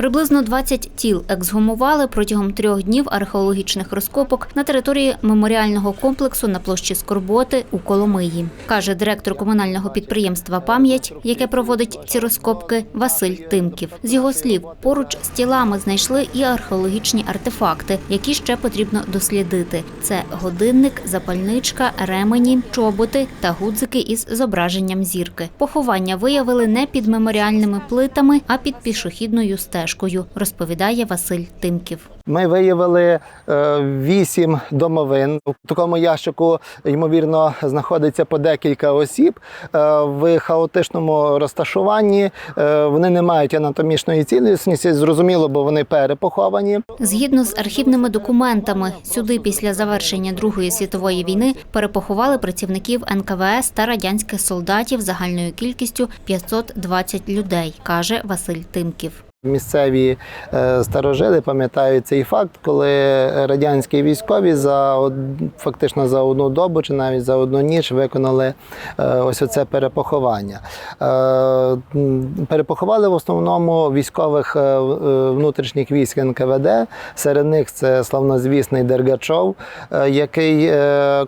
Приблизно 20 тіл ексгумували протягом трьох днів археологічних розкопок на території меморіального комплексу на площі Скорботи у Коломиї, каже директор комунального підприємства Пам'ять, яке проводить ці розкопки, Василь Тимків. З його слів, поруч з тілами знайшли і археологічні артефакти, які ще потрібно дослідити. Це годинник, запальничка, ремені, чоботи та гудзики із зображенням зірки. Поховання виявили не під меморіальними плитами, а під пішохідною стежкою, розповідає Василь Тимків. Ми виявили е, вісім домовин. У такому ящику, ймовірно, знаходиться по декілька осіб е, в хаотичному розташуванні. Е, Вони не мають анатомічної цілісності, зрозуміло, бо вони перепоховані. Згідно з архівними документами, сюди після завершення Другої світової війни перепоховали працівників НКВС та радянських солдатів загальною кількістю 520 людей, каже Василь Тимків. Місцеві е, старожили пам'ятають цей факт, коли радянські військові за фактично за одну добу чи навіть за одну ніч виконали е, ось оце перепоховання. Е, Перепоховали в основному військових внутрішніх військ НКВД. Серед них це славнозвісний Дергачов, який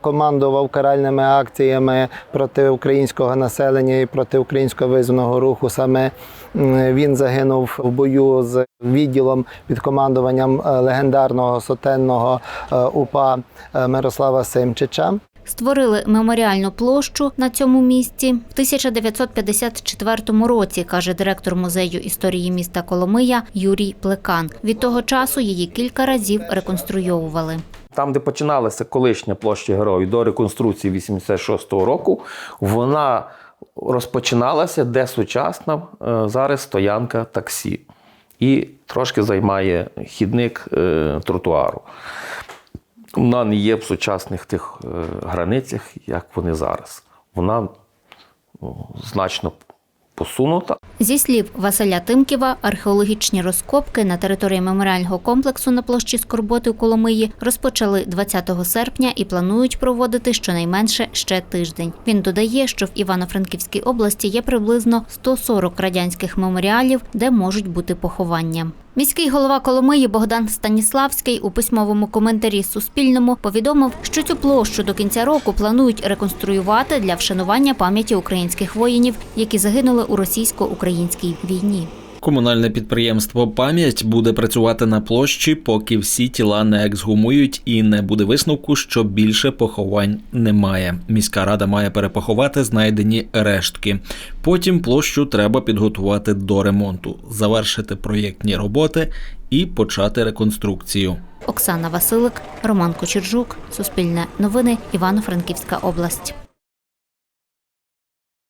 командував каральними акціями проти українського населення і проти українського визвольного руху. Саме він загинув в бою з відділом під командуванням е, легендарного сотенного е, УПА е, Мирослава Симчича. Створили меморіальну площу на цьому місці в 1954 році, каже директор музею історії міста Коломия Юрій Плекан. Від того часу її кілька разів реконструйовували. Там, де починалася колишня площа героїв до реконструкції 86-го року, вона розпочиналася, де сучасна е, зараз стоянка таксі. І трошки займає хідник е, тротуару. Вона не є в сучасних тих е, границях, як вони зараз. Вона ну, значно посунута. Зі слів Василя Тимківа, археологічні розкопки на території меморіального комплексу на площі Скорботи у Коломиї розпочали 20 серпня і планують проводити щонайменше ще тиждень. Він додає, що в Івано-Франківській області є приблизно 140 радянських меморіалів, де можуть бути поховання. Міський голова Коломиї Богдан Станіславський у письмовому коментарі Суспільному повідомив, що цю площу до кінця року планують реконструювати для вшанування пам'яті українських воїнів, які загинули у російсько-українській війні. Комунальне підприємство Пам'ять буде працювати на площі, поки всі тіла не ексгумують і не буде висновку, що більше поховань немає. Міська рада має перепоховати знайдені рештки. Потім площу треба підготувати до ремонту, завершити проєктні роботи і почати реконструкцію. Оксана Василик, Роман Кочержук, Суспільне новини, Івано-Франківська область.